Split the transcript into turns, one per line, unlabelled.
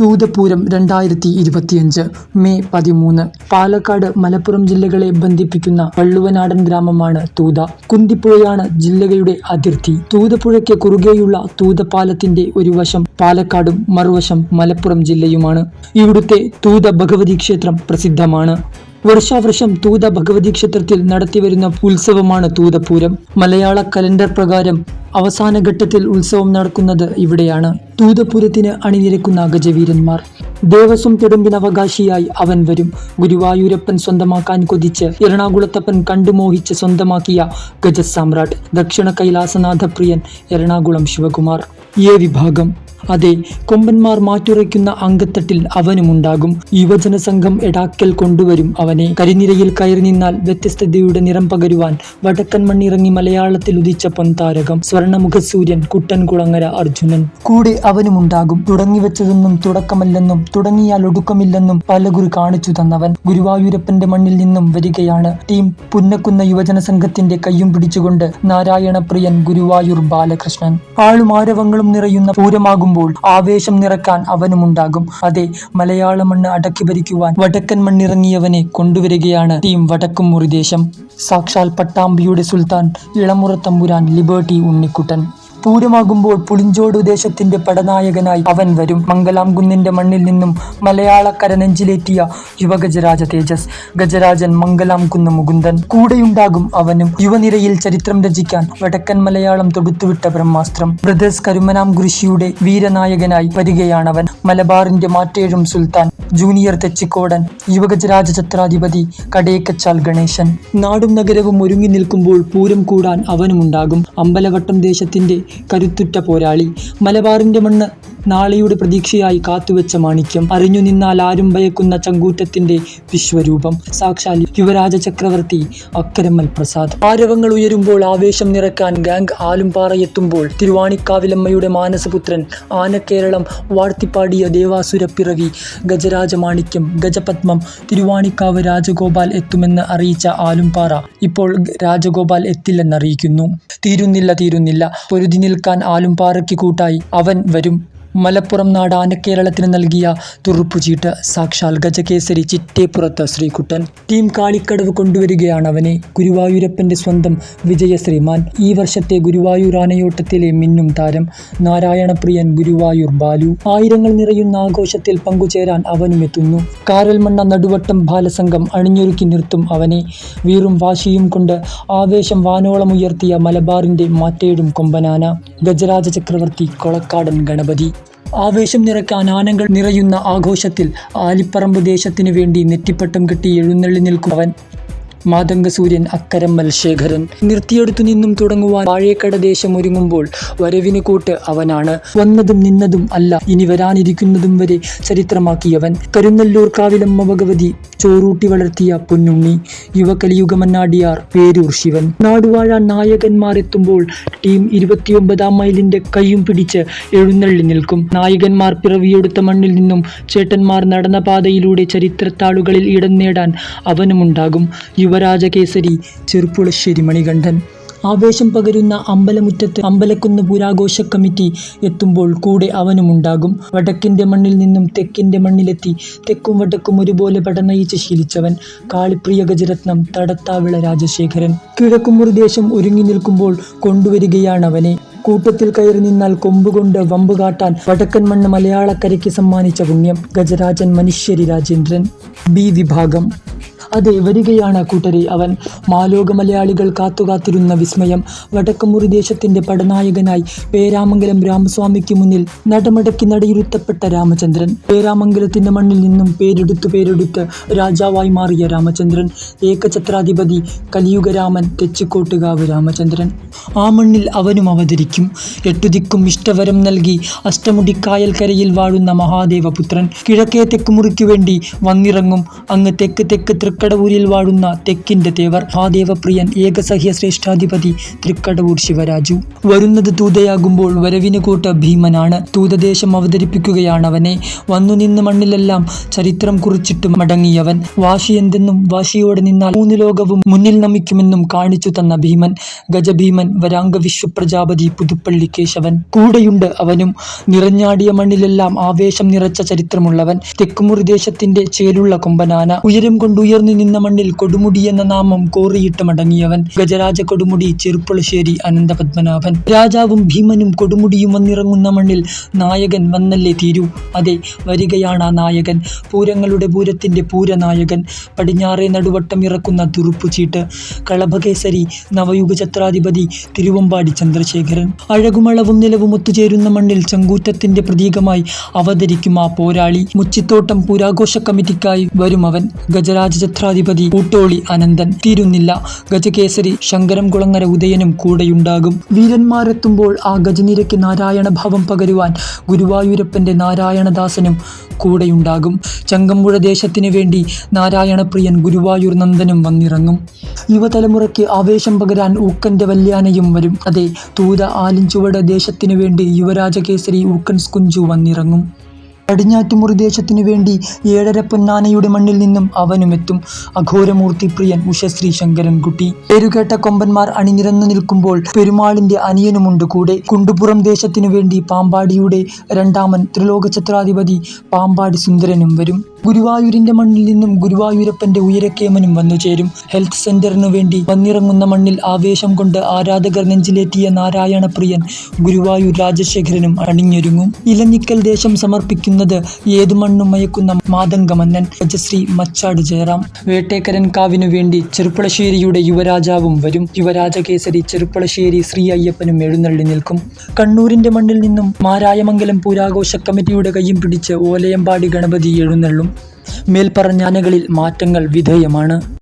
തൂതപൂരം രണ്ടായിരത്തി ഇരുപത്തിയഞ്ച് മെയ് പതിമൂന്ന്. പാലക്കാട് മലപ്പുറം ജില്ലകളെ ബന്ധിപ്പിക്കുന്ന വള്ളുവനാടൻ ഗ്രാമമാണ് തൂത. കുന്തിപ്പുഴയാണ് ജില്ലകളുടെ അതിർത്തി. തൂതപ്പുഴയ്ക്ക് കുറുകെയുള്ള തൂതപാലത്തിന്റെ ഒരു വശം പാലക്കാടും മറുവശം മലപ്പുറം ജില്ലയുമാണ്. ഇവിടുത്തെ തൂത ഭഗവതി ക്ഷേത്രം പ്രസിദ്ധമാണ്. വർഷാവർഷം തൂത ഭഗവതി ക്ഷേത്രത്തിൽ നടത്തിവരുന്ന ഉത്സവമാണ് തൂതപൂരം. മലയാള കലണ്ടർ പ്രകാരം അവസാന ഘട്ടത്തിൽ ഉത്സവം നടക്കുന്നത് ഇവിടെയാണ്. തൂതപൂരത്തിന് അണിനിരക്കുന്ന ഗജവീരന്മാർ. ദേവസ്വം തെടുമ്പിനവകാശിയായി അവൻ വരും. ഗുരുവായൂരപ്പൻ സ്വന്തമാക്കാൻ കൊതിച്ച് എറണാകുളത്തപ്പൻ കണ്ടുമോഹിച്ച് സ്വന്തമാക്കിയ ഗജസാമ്രാട്ട്. ദക്ഷിണ കൈലാസനാഥപ്രിയൻ എറണാകുളം ശിവകുമാർ. എ വിഭാഗം. അതെ കൊമ്പന്മാർ മാറ്റുരയ്ക്കുന്ന അങ്കത്തട്ടിൽ അവനുമുണ്ടാകും. യുവജന സംഘം എടാക്കൽ കൊണ്ടുവരും അവനെ. കരിനിരയിൽ കയറി നിന്നാൽ വ്യത്യസ്തതയുടെ നിറം പകരുവാൻ വടക്കൻ മണ്ണിറങ്ങി മലയാളത്തിൽ ഉദിച്ച പൊൻതാരകം സ്വർണമുഖ സൂര്യൻ കുട്ടൻകുളങ്ങര അർജുനൻ. കൂടെ അവനുമുണ്ടാകും. തുടങ്ങിവെച്ചതൊന്നും തുടക്കമല്ലെന്നും തുടങ്ങിയാൽ ഒടുക്കമില്ലെന്നും പലകുറി കാണിച്ചു തന്നവൻ. ഗുരുവായൂരപ്പന്റെ മണ്ണിൽ നിന്നും വരികയാണ്. ടീം പുന്നക്കുന്ന യുവജന സംഘത്തിന്റെ കയ്യും പിടിച്ചുകൊണ്ട് നാരായണപ്രിയൻ ഗുരുവായൂർ ബാലകൃഷ്ണൻ. ആളും ആരവങ്ങളും നിറയുന്ന പൂരമാകുമ്പോൾ ആവേശം നിറക്കാൻ അവനുമുണ്ടാകും. അതെ മലയാള മണ്ണ് അടക്കി ഭരിക്കുവാൻ വടക്കൻ മണ്ണിറങ്ങിയവനെ കൊണ്ടുവരികയാണ് ടീം വടക്കും മുറിദേശം സാക്ഷാൽ പട്ടാമ്പിയുടെ സുൽത്താൻ ഇളമുറ തമ്പുരാൻ ലിബർട്ടി ഉണ്ണിക്കുട്ടൻ. പൂരമാകുമ്പോൾ പുളിഞ്ചോട് ദേശത്തിന്റെ പടനായകനായി അവൻ വരും. മംഗലാംകുന്നിന്റെ മണ്ണിൽ നിന്നും മലയാളക്കര നെഞ്ചിലേറ്റിയ യുവഗജരാജ തേജസ്. ഗജരാജൻ മംഗലാംകുന്ന് മുകുന്ദൻ. കൂടെയുണ്ടാകും അവനും. യുവനിരയിൽ ചരിത്രം രചിക്കാൻ വടക്കൻ മലയാളം തൊടുത്തുവിട്ട ബ്രഹ്മാസ്ത്രം. ബ്രദേഴ്സ് കരുമനാം കുരിശിയുടെ വീരനായകനായി വരികയാണവൻ. മലബാറിന്റെ മാറ്റേഴും സുൽത്താൻ. ജൂനിയർ തെച്ചിക്കോടൻ. യുവഗജരാജ ഛത്രാധിപതി കടേക്കച്ചാൽ ഗണേശൻ. നാടും നഗരവും ഒരുങ്ങി നിൽക്കുമ്പോൾ പൂരം കൂടാൻ അവനുമുണ്ടാകും. അമ്പലവട്ടം ദേശത്തിന്റെ കരുത്തുറ്റ പോരാളി. മലബാറിന്റെ മണ്ണ് നാളെയുടെ പ്രതീക്ഷയായി കാത്തുവെച്ച മാണിക്യം. അറിഞ്ഞു നിന്നാൽ ആരും ഭയക്കുന്ന ചങ്കൂറ്റത്തിന്റെ വിശ്വരൂപം. സാക്ഷാൽ യുവരാജ ചക്രവർത്തി അക്കരമ്മൽ പ്രസാദ്. ആരവങ്ങൾ ഉയരുമ്പോൾ ആവേശം നിറക്കാൻ ഗാംഗ് ആലുംപാറയെത്തുമ്പോൾ തിരുവാണിക്കാവിലമ്മയുടെ മാനസപുത്രൻ ആനക്കേരളം വാഴ്ത്തിപ്പാടിയ ദേവാസുരപ്പിറവി ഗജരാജമാണിക്യം ഗജപത്മം തിരുവാണിക്കാവ് രാജഗോപാൽ എത്തുമെന്ന് അറിയിച്ച ആലുംപാറ ഇപ്പോൾ രാജഗോപാൽ എത്തില്ലെന്നറിയിക്കുന്നു. തീരുന്നില്ല തീരുന്നില്ല. പൊരുതി നിൽക്കാൻ ആലും പാറയ്ക്ക് കൂട്ടായി. അവൻ വരും. മലപ്പുറം നാടാന കേരളത്തിന് നൽകിയ തുറുപ്പുചീട്ട് സാക്ഷാൽ ഗജകേസരി ചിറ്റേപ്പുറത്ത് ശ്രീകുട്ടൻ. ടീം കാളിക്കടവ് കൊണ്ടുവരികയാണ് അവനെ. ഗുരുവായൂരപ്പന്റെ സ്വന്തം വിജയശ്രീമാൻ ഈ വർഷത്തെ ഗുരുവായൂർ ആനയോട്ടത്തിലെ മിന്നും താരം നാരായണപ്രിയൻ ഗുരുവായൂർ ബാലു. ആയിരങ്ങൾ നിറയുന്ന ആഘോഷത്തിൽ പങ്കുചേരാൻ അവനും എത്തുന്നു. കാരൽമണ്ണ നടുവട്ടം ബാലസംഘം അണിഞ്ഞൊരുക്കി നിർത്തും അവനെ. വീറും വാശിയും കൊണ്ട് ആവേശം വാനോളമുയർത്തിയ മലബാറിന്റെ മാറ്റേടും കൊമ്പനാന. ഗജരാജ ചക്രവർത്തി കൊളക്കാടൻ ഗണപതി. ആവേശം നിറയ്ക്കാൻ ആനകൾ നിറയുന്ന ആഘോഷത്തിൽ ആലിപ്പറമ്പ് ദേശത്തിനു വേണ്ടി നെറ്റിപ്പട്ടം കെട്ടി എഴുന്നള്ളി നിൽക്കും അവൻ. മാതംഗസൂര്യൻ അക്കരമ്മൽ ശേഖരൻ നിർത്തിയെടുത്തു നിന്നും തുടങ്ങുവാൻ വാഴേക്കട ദേശം ഒരുങ്ങുമ്പോൾ വരവിന് കൂട്ട് അവനാണ്. വന്നതും നിന്നതും അല്ല ഇനി വരാനിരിക്കുന്നതും വരെ ചരിത്രമാക്കിയവൻ. കരുന്നല്ലൂർ കാവിലമ്മ ഭഗവതി ചോറൂട്ടി വളർത്തിയ പൊന്നുണ്ണി. യുവകലിയുഗമന്നാടിയാർ പേരൂർ ശിവൻ. നാടുവാഴാൻ നായകന്മാർ എത്തുമ്പോൾ ടീം ഇരുപത്തിയൊമ്പതാം മൈലിന്റെ കൈയും പിടിച്ച് എഴുന്നള്ളി നിൽക്കും. നായകന്മാർ പിറവിയെടുത്ത മണ്ണിൽ നിന്നും ചേട്ടന്മാർ നടന്ന പാതയിലൂടെ ചരിത്രത്താളുകളിൽ ഇടം നേടാൻ അവനുമുണ്ടാകും. യുവരാജകേസരി ചെറുപ്പുളശ്ശേരി മണികണ്ഠൻ ആവേശം പകരുന്ന അമ്പലമുറ്റത്ത് അമ്പലക്കുന്ന് പുരാഘോഷ കമ്മിറ്റി എത്തുമ്പോൾ കൂടെ അവനുമുണ്ടാകും. വടക്കിന്റെ മണ്ണിൽ നിന്നും തെക്കിന്റെ മണ്ണിലെത്തി തെക്കും വടക്കും ഒരുപോലെ പടനയിച്ച് ശീലിച്ചവൻ കാളിപ്രിയ ഗജരത്നം തടത്താവിള രാജശേഖരൻ. കിഴക്കുമുറി ദേശം ഒരുങ്ങി നിൽക്കുമ്പോൾ കൊണ്ടുവരികയാണ് അവനെ കൂട്ടത്തിൽ കയറി നിന്നാൽ കൊമ്പുകൊണ്ട് വമ്പ് കാട്ടാൻ വടക്കൻ മണ്ണ് മലയാളക്കരയ്ക്ക് സമ്മാനിച്ച പുണ്യം. ഗജരാജൻ മനുഷ്യരി രാജേന്ദ്രൻ ബി വിഭാഗം. അതെ വരികയാണ് കൂട്ടരെ. അവൻ മാലോക മലയാളികൾ കാത്തുകാത്തിരുന്ന വിസ്മയം വടക്കമുറി ദേശത്തിന്റെ പടനായകനായി പേരാമംഗലം രാമസ്വാമിക്ക് മുന്നിൽ നടമടക്കി നടയിരുത്തപ്പെട്ട രാമചന്ദ്രൻ. പേരാമംഗലത്തിന്റെ മണ്ണിൽ നിന്നും പേരെടുത്തു പേരെടുത്ത് രാജാവായി മാറിയ രാമചന്ദ്രൻ ഏകഛത്രാധിപതി കലിയുഗരാമൻ തെച്ചിക്കോട്ടുകാവ് രാമചന്ദ്രൻ. ആ മണ്ണിൽ അവനും അവതരിക്കും. എട്ടുദിക്കും ഇഷ്ടവരം നൽകി അഷ്ടമുടിക്കായൽ കരയിൽ വാഴുന്ന മഹാദേവപുത്രൻ കിഴക്കേ തെക്കുമുറിക്കു വേണ്ടി വന്നിറങ്ങും. അങ്ങ് തെക്ക് തെക്ക് തൃക്ക തൃക്കടവൂരിൽ വാഴുന്ന തെക്കിന്റെ തേവർ മഹാദേവപ്രിയൻ ഏകസഹ്യ ശ്രേഷ്ഠാധിപതി തൃക്കടവൂർ ശിവരാജു. വരുന്നത് തൂതയാകുമ്പോൾ വരവിന് കൂട്ട ഭീമനാണ്. തൂതദേശം അവതരിപ്പിക്കുകയാണ് അവനെ വന്നു നിന്ന് മണ്ണിലെല്ലാം ചരിത്രം കുറിച്ചിട്ട് മടങ്ങിയവൻ. വാശി എന്തെന്നും വാശിയോടെ നിന്നാൽ മൂന്ന് ലോകവും മുന്നിൽ നമിക്കുമെന്നും കാണിച്ചു തന്ന ഭീമൻ. ഗജഭീമൻ വരാംഗ വിശ്വപ്രജാപതി പുതുപ്പള്ളി കേശവൻ. കൂടെയുണ്ട് അവനും. നിറഞ്ഞാടിയ മണ്ണിലെല്ലാം ആവേശം നിറച്ച ചരിത്രമുള്ളവൻ. തെക്കുമുറി ദേശത്തിന്റെ ചേലുള്ള കൊമ്പനാന. ഉയരം കൊണ്ടുയർന്നു നിന്ന മണ്ണിൽ കൊടുമുടി എന്ന നാമം കോറിയിട്ട് മടങ്ങിയവൻ ഗജരാജ കൊടുമുടി ചെറുപ്പുളശ്ശേരി അനന്തപത്മനാഭൻ. രാജാവും ഭീമനും കൊടുമുടിയും വന്നിറങ്ങുന്ന മണ്ണിൽ നായകൻ വന്നല്ലേ തീരൂ. അതെ വരികയാണ് ആ നായകൻ. പൂരങ്ങളുടെ പൂരത്തിന്റെ പൂരനായകൻ. പടിഞ്ഞാറെ നടുവട്ടം ഇറക്കുന്ന തുറുപ്പുചീട്ട് കളഭകേസരി നവയുഗ ഛത്രാധിപതി തിരുവമ്പാടി ചന്ദ്രശേഖരൻ. അഴകുമളവും നിലവും ഒത്തുചേരുന്ന മണ്ണിൽ ചങ്കൂറ്റത്തിന്റെ പ്രതീകമായി അവതരിക്കും ആ പോരാളി. മുച്ചിത്തോട്ടം പൂരാഘോഷ കമ്മിറ്റിക്കായി വരും അവൻ ഗജരാജ ഛത്രാധിപതി കൂട്ടോളി അനന്തൻ. തീരുന്നില്ല. ഗജകേസരി ശങ്കരം കുളങ്ങര ഉദയനും കൂടെയുണ്ടാകും. വീരന്മാരെത്തുമ്പോൾ ആ ഗജനിരയ്ക്ക് നാരായണ ഭാവം പകരുവാൻ ഗുരുവായൂരപ്പന്റെ നാരായണദാസനും കൂടെയുണ്ടാകും. ചങ്കമ്പുഴ ദേശത്തിനു വേണ്ടി നാരായണപ്രിയൻ ഗുരുവായൂർ നന്ദനും വന്നിറങ്ങും. യുവതലമുറയ്ക്ക് ആവേശം പകരാൻ ഊക്കന്റെ വല്യാനയും വരും. അതെ തൂത ആലിഞ്ചുവട ദേശത്തിനു വേണ്ടി യുവരാജകേസരി ഊക്കൻ സ്കുഞ്ചു വന്നിറങ്ങും. പടിഞ്ഞാറ്റുമുറി ദേശത്തിനു വേണ്ടി ഏഴര പൊന്നാനയുടെ മണ്ണിൽ നിന്നും അവനുമെത്തും. അഘോരമൂർത്തി പ്രിയൻ ഉഷശ്രീ ശങ്കരൻകുട്ടി പേരുകേട്ട കൊമ്പന്മാർ അണിനിരന്നു നിൽക്കുമ്പോൾ പെരുമാളിന്റെ അനിയനുമുണ്ട് കൂടെ. കുണ്ടുപുറം ദേശത്തിനു വേണ്ടി പാമ്പാടിയുടെ രണ്ടാമൻ ത്രിലോക പാമ്പാടി സുന്ദരനും വരും. ഗുരുവായൂരിന്റെ മണ്ണിൽ നിന്നും ഗുരുവായൂരപ്പന്റെ ഉയരക്കേമനും വന്നു ചേരും. ഹെൽത്ത് സെന്ററിനു വേണ്ടി വന്നിറങ്ങുന്ന മണ്ണിൽ ആവേശം കൊണ്ട് ആരാധകർ നെഞ്ചിലേറ്റിയ നാരായണപ്രിയൻ ഗുരുവായൂർ രാജശേഖരനും അണിഞ്ഞൊരുങ്ങും. ഇലഞ്ഞിക്കൽ ദേശം സമർപ്പിക്കുന്നത് ഏതു മണ്ണും മയക്കുന്ന മാതംഗമന്നൻ രജശ്രീ മച്ചാട് ജയറാം. വേട്ടേക്കരൻ കാവിനു വേണ്ടി ചെറുപ്പളശ്ശേരിയുടെ യുവരാജാവും വരും. യുവരാജകേസരി ചെറുപ്പളശ്ശേരി ശ്രീ അയ്യപ്പനും എഴുന്നള്ളി നിൽക്കും. കണ്ണൂരിന്റെ മണ്ണിൽ നിന്നും മാരായമംഗലം പൂരാഘോഷ കമ്മിറ്റിയുടെ കയ്യും പിടിച്ച് ഓലയമ്പാടി ഗണപതി എഴുന്നള്ളും. മേൽപ്പറഞ്ഞ ആനകളിൽ മാറ്റങ്ങൾ വിധേയമാണ്.